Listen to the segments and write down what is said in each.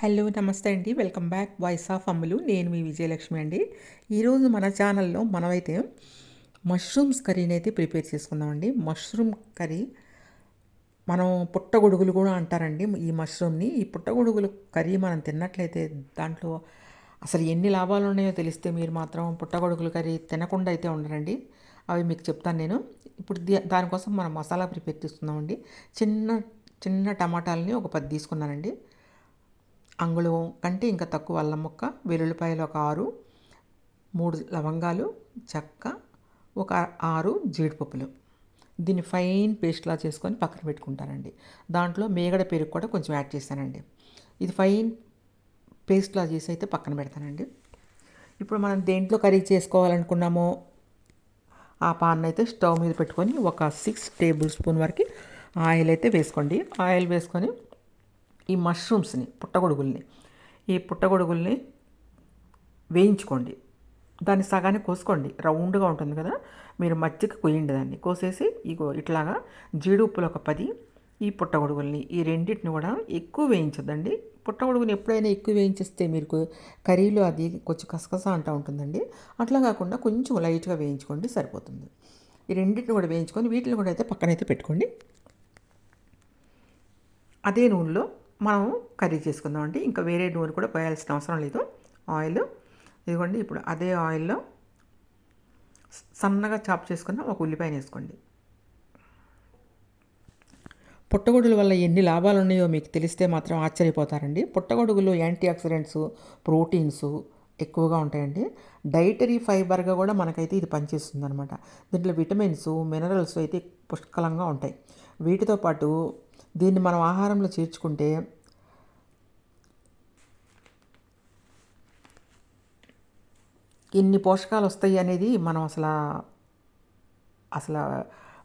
Hello నమస్తే అండి. Welcome back. Voice of Ammulu నేను మీ విజయలక్ష్మి అండి. ఈరోజు మన ఛానల్లో మనమైతే మష్రూమ్స్ కర్రీని అయితే ప్రిపేర్ చేసుకుందామండి మష్రూమ్ కర్రీ మనం పుట్టగొడుగులు కూడా అంటారండి ఈ మష్రూమ్ని. ఈ పుట్టగొడుగులు కర్రీ మనం తిన్నట్లయితే దాంట్లో అసలు ఎన్ని లాభాలు ఉన్నాయో తెలిస్తే మీరు మాత్రం పుట్టగొడుగులు కర్రీ తినకుండా అయితే ఉండరండి. అవి మీకు చెప్తాను నేను. ఇప్పుడు దానికోసం మనం మసాలా ప్రిపేర్ చేసుకుందామండి చిన్న చిన్న టమాటాలని ఒక పది తీసుకున్నానండి. అంగుళం కంటే ఇంకా తక్కువ అల్లం ముక్క వెల్లుల్లిపాయలు ఒక ఆరు మూడు లవంగాలు చెక్క ఒక ఆరు జీడిపప్పులు. దీన్ని ఫైన్ పేస్ట్లా చేసుకొని పక్కన పెట్టుకుంటానండి. దాంట్లో మేగడ పెరుగు కూడా కొంచెం యాడ్ చేశానండి ఇది ఫైన్ పేస్ట్లా చేసి అయితే పక్కన పెడతానండి. ఇప్పుడు మనం దేంట్లో కర్రీ చేసుకోవాలనుకున్నామో ఆ పాన్ అయితే స్టవ్ మీద పెట్టుకొని ఒక సిక్స్ టేబుల్ స్పూన్ వరకు ఆయిల్ అయితే వేసుకోండి. ఆయిల్ వేసుకొని ఈ మష్రూమ్స్ని పుట్టగొడుగుల్ని. ఈ పుట్టగొడుగుల్ని వేయించుకోండి. దాన్ని సగాన్ని కోసుకోండి. రౌండ్గా ఉంటుంది కదా? మీరు మజ్జిగ కొయ్యండి దాన్ని. కోసేసి ఇగో ఇట్లాగా జీడిప్పులు ఒక పది ఈ పుట్టగొడుగుల్ని ఈ రెండింటిని కూడా ఎక్కువ వేయించద్దండి. పుట్టగొడుగుని ఎప్పుడైనా ఎక్కువ వేయించేస్తే మీరు కర్రీలో అది కొంచెం కసకస అంటూ ఉంటుందండి. అట్లా కాకుండా కొంచెం లైట్గా వేయించుకోండి సరిపోతుంది. ఈ రెండింటిని కూడా వేయించుకొని వీటిని కూడా అయితే పక్కనైతే పెట్టుకోండి. అదే నూనెలో మనం కర్రీ చేసుకుందాం అండి ఇంకా వేరే నూనె కూడా పోయాల్సిన అవసరం లేదు. ఆయిల్. ఇదిగోండి ఇప్పుడు అదే ఆయిల్లో సన్నగా చాప్ చేసుకున్న ఒక ఉల్లిపాయను వేసుకోండి. పుట్టగొడుగుల వల్ల ఎన్ని లాభాలు ఉన్నాయో మీకు తెలిస్తే మాత్రం ఆశ్చర్యపోతారండి. పుట్టగొడుగులు యాంటీ ఆక్సిడెంట్స్ ప్రోటీన్స్ ఎక్కువగా ఉంటాయండి. డైటరీ ఫైబర్గా కూడా మనకైతే ఇది పనిచేస్తుంది అనమాట దీంట్లో విటమిన్స్ మినరల్స్ అయితే పుష్కలంగా ఉంటాయి. వీటితో పాటు దీన్ని మనం ఆహారంలో చేర్చుకుంటే ఎన్ని పోషకాలు వస్తాయి అనేది మనం అసలు అసలు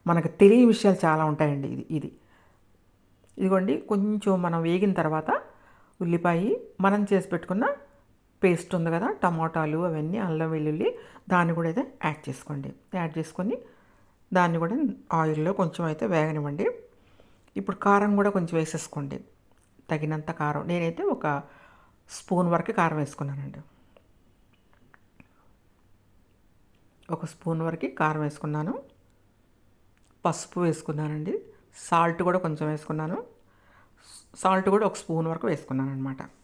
మనకు తెలియని విషయాలు చాలా ఉంటాయండి ఇది ఇది. ఇదిగోండి కొంచెం మనం వేగిన తర్వాత ఉల్లిపాయ మనం చేసి పెట్టుకున్న పేస్ట్ ఉంది కదా టమాటాలు అవన్నీ అల్లం వెల్లుల్లి దాన్ని కూడా అయితే యాడ్ చేసుకోండి. యాడ్ చేసుకొని దాన్ని కూడా ఆయిల్లో కొంచెం అయితే వేగనివ్వండి. ఇప్పుడు కారం కూడా కొంచెం వేసేసుకోండి. తగినంత కారం. నేనైతే ఒక స్పూన్ వరకు కారం వేసుకున్నానండి. ఒక స్పూన్ వరకు కారం వేసుకున్నాను. పసుపు వేసుకున్నానండి. సాల్ట్ కూడా కొంచెం వేసుకున్నాను. సాల్ట్ కూడా ఒక స్పూన్ వరకు వేసుకున్నాను అనమాట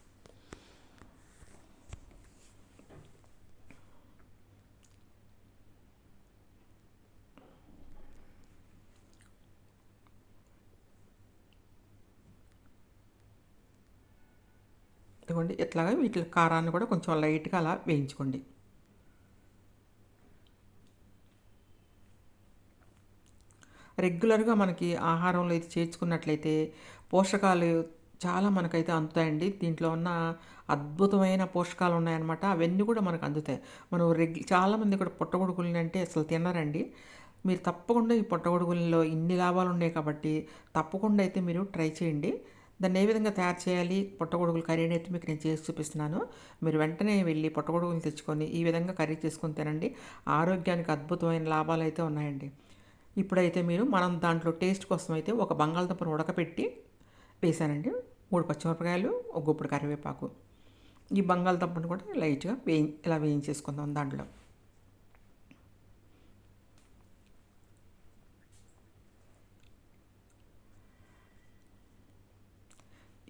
ఇదిగోండి ఇట్లాగా వీటి కారాన్ని కూడా కొంచెం లైట్గా అలా వేయించుకోండి. రెగ్యులర్గా మనకి ఆహారంలో అయితే చేర్చుకున్నట్లయితే పోషకాలు చాలా మనకైతే అందుతాయండి. దీంట్లో ఉన్న అద్భుతమైన పోషకాలు ఉన్నాయన్నమాట. అవన్నీ కూడా మనకు అందుతాయి. మనం రెగ్ చాలామంది కూడా పుట్టగొడుగులని అంటే అసలు తినరండి. మీరు తప్పకుండా ఈ పుట్టగొడుగులలో ఇన్ని లాభాలు ఉన్నాయి కాబట్టి తప్పకుండా అయితే మీరు ట్రై చేయండి. దాన్ని ఏ విధంగా తయారు చేయాలి? పుట్టగొడుగులు కర్రీ అనేది మీకు నేను చేసి చూపిస్తున్నాను. మీరు వెంటనే వెళ్ళి పుట్టగొడుగులు తెచ్చుకొని ఈ విధంగా కర్రీ చేసుకొని తినండి. ఆరోగ్యానికి అద్భుతమైన లాభాలు అయితే ఉన్నాయండి. ఇప్పుడైతే మీరు మనం దాంట్లో టేస్ట్ కోసం అయితే ఒక బంగాళదుంపను ఉడకపెట్టి వేసానండి. మూడు పచ్చిమిరపకాయలు ఒక గుప్పుడు కరివేపాకు. ఈ బంగాళదుంపను కూడా లైట్గా వేయి ఇలా వేయించేసుకుందాం దాంట్లో.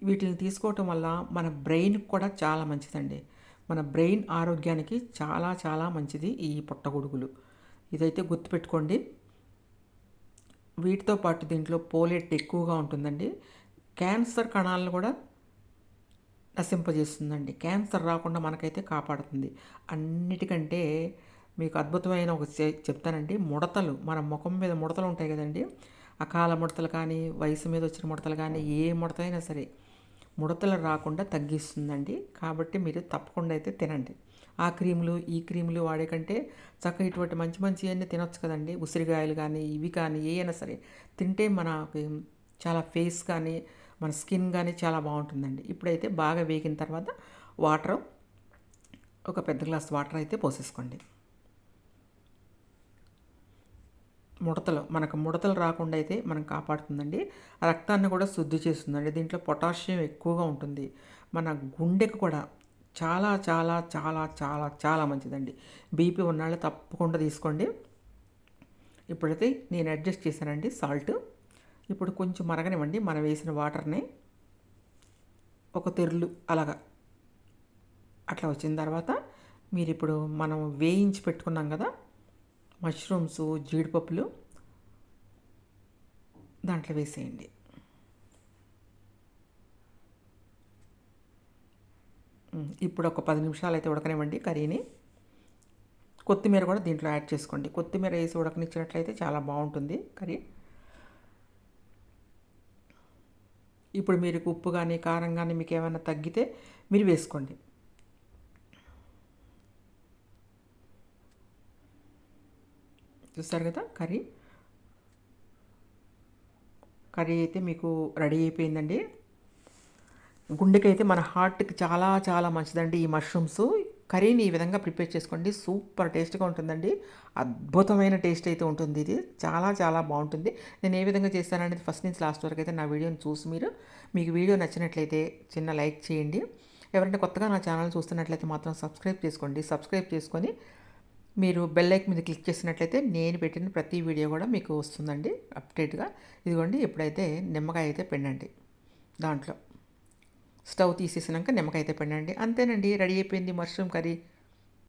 వీటిని తీసుకోవటం వల్ల మన బ్రెయిన్కి కూడా చాలా మంచిదండి. మన బ్రెయిన్ ఆరోగ్యానికి చాలా చాలా మంచిది ఈ పుట్టగొడుగులు ఇదైతే గుర్తుపెట్టుకోండి. వీటితో పాటు దీంట్లో పోలేట్ ఎక్కువగా ఉంటుందండి. క్యాన్సర్ కణాలను కూడా నశింపజేస్తుందండి. క్యాన్సర్ రాకుండా మనకైతే కాపాడుతుంది. అన్నిటికంటే మీకు అద్భుతమైన ఒక చెప్తానండి. ముడతలు మన ముఖం మీద ముడతలు ఉంటాయి కదండి. అకాల ముడతలు కానీ వయసు మీద వచ్చిన ముడతలు కానీ ఏ ముడత అయినా సరే ముడతలు రాకుండా తగ్గిస్తుందండి. కాబట్టి మీరు తప్పకుండా అయితే తినండి. ఆ క్రీములు ఈ క్రీములు వాడే కంటే చక్కగా ఇటువంటి మంచి మంచి అన్నీ తినొచ్చు కదండి. ఉసిరికాయలు కానీ ఇవి కానీ ఏవైనా సరే తింటే మన చాలా ఫేస్ కానీ మన స్కిన్ కానీ చాలా బాగుంటుందండి. ఇప్పుడైతే బాగా వేగిన తర్వాత వాటర్ ఒక పెద్ద గ్లాస్ వాటర్ అయితే పోసేసుకోండి. ముడతలు మనకు ముడతలు రాకుండా అయితే మనం కాపాడుతుందండి. రక్తాన్ని కూడా శుద్ధి చేస్తుందండి. దీంట్లో పొటాషియం ఎక్కువగా ఉంటుంది. మన గుండెకు కూడా చాలా చాలా చాలా చాలా చాలా మంచిదండి. బీపీ ఉన్నాళ్ళు తప్పకుండా తీసుకోండి. ఇప్పుడైతే నేను అడ్జస్ట్ చేశానండి సాల్ట్. ఇప్పుడు కొంచెం మరగనివ్వండి. మనం వేసిన వాటర్ని ఒక తెరులు అలాగా అట్లా వచ్చిన తర్వాత మీరు ఇప్పుడు మనం వేయించి పెట్టుకున్నాం కదా మష్రూమ్స్ జీడిపప్పులు దాంట్లో వేసేయండి. ఇప్పుడు ఒక పది నిమిషాలు అయితే ఉడకనివ్వండి కర్రీని. కొత్తిమీర కూడా దీంట్లో యాడ్ చేసుకోండి. కొత్తిమీర వేసి ఉడకనిచ్చినట్లయితే చాలా బాగుంటుంది కర్రీ. ఇప్పుడు మీరు ఉప్పు కానీ కారం కానీ మీకు ఏమైనా తగ్గితే మీరు వేసుకోండి. చూస్తారు కదా కర్రీ? కర్రీ అయితే మీకు రెడీ అయిపోయిందండి. గుండెకైతే మన హార్ట్కి చాలా చాలా మంచిదండి ఈ మష్రూమ్స్. కర్రీని ఈ విధంగా ప్రిపేర్ చేసుకోండి. సూపర్ టేస్ట్గా ఉంటుందండి. అద్భుతమైన టేస్ట్ అయితే ఉంటుంది ఇది. చాలా చాలా బాగుంటుంది. నేను ఏ విధంగా చేస్తాననేది ఫస్ట్ నుంచి లాస్ట్ వరకు అయితే నా వీడియోని చూసి మీరు మీకు వీడియో నచ్చినట్లయితే చిన్న లైక్ చేయండి. ఎవరైనా కొత్తగా నా ఛానల్ చూస్తున్నట్లయితే మాత్రం సబ్స్క్రైబ్ చేసుకోండి. సబ్స్క్రైబ్ చేసుకొని మీరు బెల్ ఐక్ మీద క్లిక్ చేసినట్లయితే నేను పెట్టిన ప్రతి వీడియో కూడా మీకు వస్తుందండి అప్డేట్గా ఇదిగోండి ఎప్పుడైతే నిమ్మకాయ అయితే పిండండి దాంట్లో. స్టవ్ తీసేసినాక నిమ్మకాయ అయితే పిండండి. అంతేనండి రెడీ అయిపోయింది మష్రూమ్ కర్రీ.